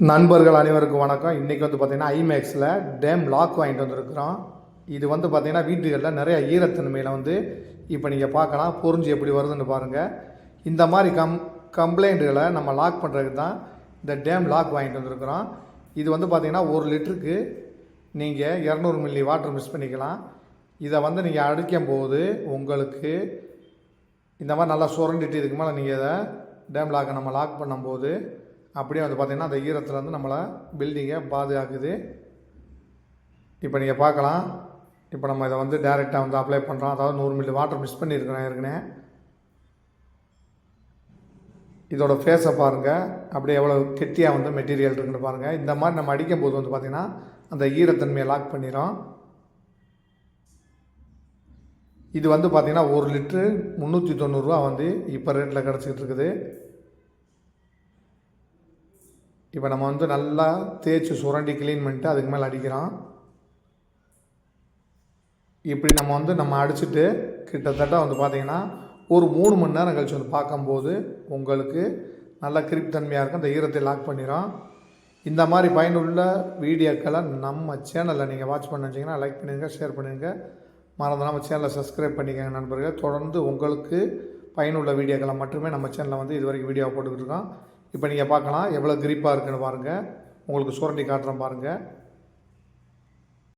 நண்பர்கள் அனைவருக்கும் வணக்கம். இன்றைக்கி வந்து பார்த்திங்கன்னா ஐமேக்ஸில் டேம் லாக் வாங்கிட்டு வந்திருக்கிறோம். இது வந்து பார்த்திங்கன்னா வீட்டுகளில் நிறைய ஈரத்தன்மையில் வந்து இப்போ நீங்கள் பார்க்கலாம். பொறிஞ்சு எப்படி வருதுன்னு பாருங்கள் இந்த மாதிரி கம் கம்ப்ளைண்ட்டுகளை நம்ம லாக் பண்ணுறதுக்கு தான் இந்த டேம் லாக் வாங்கிட்டு வந்திருக்கிறோம். இது வந்து பார்த்திங்கன்னா ஒரு லிட்டருக்கு நீங்கள் இரநூறு மில்லி வாட்டர் மிஸ் பண்ணிக்கலாம். இதை வந்து நீங்கள் அடிக்கும் போது உங்களுக்கு இந்த மாதிரி நல்லா சுரண்டிட்டு இதுக்கு மேலே நீங்கள் இதை டேம் லாக்கை நம்ம லாக் பண்ணும்போது அப்படியே வந்து பார்த்திங்கன்னா அந்த ஈரத்தில் வந்து நம்மளை பில்டிங்கை பாதுகாக்குது. இப்போ நீங்கள் பார்க்கலாம். இப்போ நம்ம இதை வந்து டைரெக்டாக வந்து அப்ளை பண்ணுறோம் அதாவது நூறு மில்லி வாட்டர் மிஸ் பண்ணியிருக்கிறேன் ஏற்கனவே. இதோட ஃபேஸை பாருங்கள் அப்படியே எவ்வளோ கெட்டியாக வந்து மெட்டீரியல் இருக்குன்னு பாருங்கள் இந்த மாதிரி நம்ம அடிக்கும் போது வந்து பார்த்திங்கன்னா அந்த ஈரத்தன்மையை லாக் பண்ணிடும் இது வந்து பார்த்திங்கன்னா ஒரு லிட்ரு முந்நூற்றி தொண்ணூறுரூவா வந்து இப்போ ரேட்டில் கிடச்சிக்கிட்டு இருக்குது. இப்போ நம்ம வந்து நல்லா தேய்ச்சி சுரண்டி க்ளீன் பண்ணிட்டு அதுக்கு மேலே அடிக்கிறோம். இப்படி நம்ம வந்து நம்ம அடிச்சுட்டு கிட்டத்தட்ட வந்து பார்த்திங்கன்னா ஒரு மூணு மணி நேரம் கழிச்சு வந்து பார்க்கும்போது உங்களுக்கு நல்ல கிரிப் தன்மையாக இருக்கும். அந்த ஈரத்தை லாக் பண்ணிடும் இந்த மாதிரி பயனுள்ள வீடியோக்களை நம்ம சேனலில் நீங்கள் வாட்ச் பண்ண வச்சிங்கன்னா லைக் பண்ணுங்க ஷேர் பண்ணிடுங்க மறந்து நம்ம சேனலை சப்ஸ்கிரைப் பண்ணிக்கோங்க நண்பர்கள். தொடர்ந்து உங்களுக்கு பயனுள்ள வீடியோக்களை மட்டுமே நம்ம சேனலில் வந்து இது வரைக்கும் வீடியோ போட்டுக்கிட்டு இருக்கோம். இப்போ நீங்கள் பார்க்கலாம் எவ்வளோ கிரிப்பாக இருக்குன்னு பாருங்கள் உங்களுக்கு சுரண்டி காட்டுறேன் பாருங்கள்